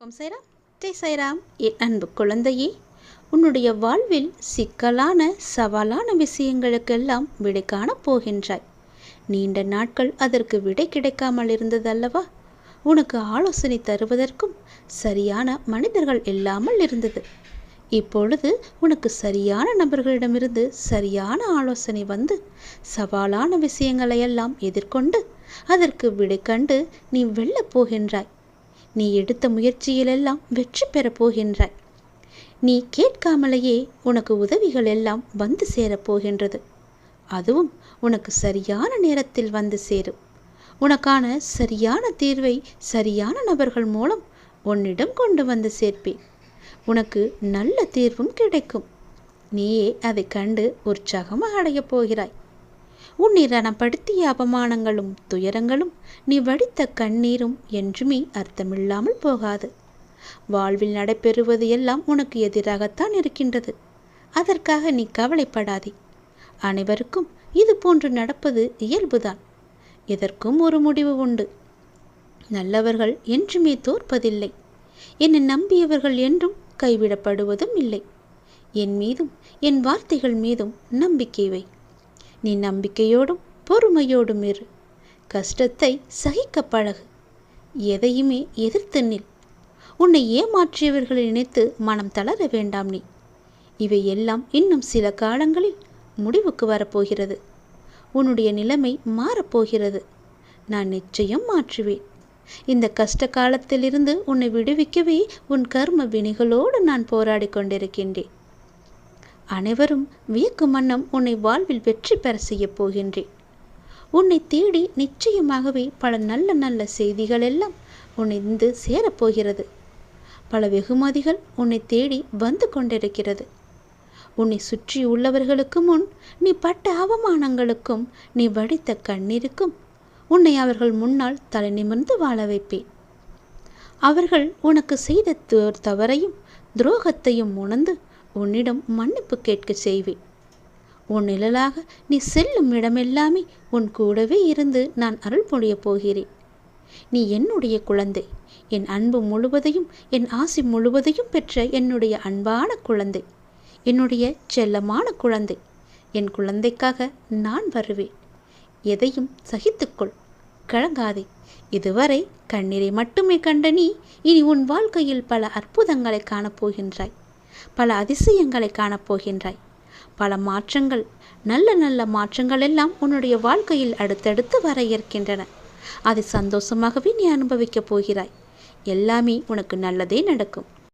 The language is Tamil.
ஓம் சைராம். ஜெய் சைராம். என் அன்பு குழந்தையே உன்னுடைய வாழ்வில் சிக்கலான சவாலான விஷயங்களுக்கெல்லாம் விடை காணப் போகின்றாய். நீண்ட நாட்கள் அதற்கு விடை கிடைக்காமல் இருந்ததல்லவா? உனக்கு ஆலோசனை தருவதற்கும் சரியான மனிதர்கள் இல்லாமல் இருந்தது. இப்பொழுது உனக்கு சரியான நபர்களிடமிருந்து சரியான ஆலோசனை வந்து சவாலான விஷயங்களையெல்லாம் எதிர்கொண்டு அதற்கு விடை கண்டு நீ வெல்லப் போகின்றாய். நீ எடுத்த முயற்சியிலெல்லாம் வெற்றி பெறப் போகின்றாய். நீ கேட்காமலேயே உனக்கு உதவிகள் எல்லாம் வந்து சேரப் போகின்றது. அதுவும் உனக்கு சரியான நேரத்தில் வந்து சேரும். உனக்கான சரியான தீர்வை சரியான நபர்கள் மூலம் உன்னிடம் கொண்டு வந்து சேர்ப்பேன். உனக்கு நல்ல தீர்வும் கிடைக்கும். நீயே அதை கண்டு உற்சாகமாக அடையப் போகிறாய். உன்னை ரணப்படுத்திய அவமானங்களும் துயரங்களும் நீ வடித்த கண்ணீரும் என்றுமே அர்த்தமில்லாமல் போகாது. வாழ்வில் நடைபெறுவது எல்லாம் உனக்கு எதிராகத்தான் இருக்கின்றது. அதற்காக நீ கவலைப்படாதே. அனைவருக்கும் இது போன்று நடப்பது இயல்புதான். இதற்கும் ஒரு முடிவு உண்டு. நல்லவர்கள் என்றுமே தோற்பதில்லை. என்னை நம்பியவர்கள் என்றும் கைவிடப்படுவதும் இல்லை. என் மீதும் என் வார்த்தைகள் மீதும் நம்பிக்கை வை. நீ நம்பிக்கையோடும் பொறுமையோடும் இரு. கஷ்டத்தை சகிக்க பழகு. எதையுமே எதிர்த்து நில். உன்னை ஏமாற்றியவர்களை நினைத்து மனம் தளர வேண்டாம் நீ. இவை எல்லாம் இன்னும் சில காலங்களில் முடிவுக்கு வரப்போகிறது. உன்னுடைய நிலைமை மாறப்போகிறது. நான் நிச்சயம் மாற்றுவேன். இந்த கஷ்ட காலத்திலிருந்து உன்னை விடுவிக்கவே உன் கர்ம வினைகளோடு நான் போராடி கொண்டிருக்கின்றேன். அனைவரும் வியக்கும் வண்ணம் உன்னை வாழ்வில் வெற்றி பெற செய்யப் போகின்றேன். உன்னை தேடி நிச்சயமாகவே பல நல்ல நல்ல செய்திகள் எல்லாம் உன்னை இந்து சேரப்போகிறது பல வெகுமதிகள் உன்னை தேடி வந்து கொண்டிருக்கிறது. உன்னை சுற்றி உள்ளவர்களுக்கு முன் நீ பட்ட அவமானங்களுக்கும் நீ வடித்த கண்ணீருக்கும் உன்னை அவர்கள் முன்னால் தலை நிமிர்ந்து வாழ வைப்பேன். அவர்கள் உனக்கு செய்த தவறையும் துரோகத்தையும் உணர்ந்து உன்னிடம் மன்னிப்பு கேட்க செய்வேன். உன் நிழலாக நீ செல்லும் இடமெல்லாமே உன் கூடவே இருந்து நான் அருள் பொழியப் போகிறேன். நீ என்னுடைய குழந்தை. என் அன்பு முழுவதையும் என் ஆசி முழுவதையும் பெற்ற என்னுடைய அன்பான குழந்தை. என்னுடைய செல்லமான குழந்தை. என் குழந்தைக்காக நான் வருவேன். எதையும் சகித்துக்கொள். கழங்காதே இதுவரை கண்ணீரை மட்டுமே கண்ட நீ இனி உன் வாழ்க்கையில் பல அற்புதங்களை காணப்போகின்றாய் பல அதிசயங்களை காணப்போகின்றாய். பல மாற்றங்கள் நல்ல நல்ல மாற்றங்கள் எல்லாம் உன்னுடைய வாழ்க்கையில் அடுத்தடுத்து வர இருக்கின்றன அதை சந்தோஷமாகவே நீ அனுபவிக்கப் போகிறாய். எல்லாமே உனக்கு நல்லதே நடக்கும்.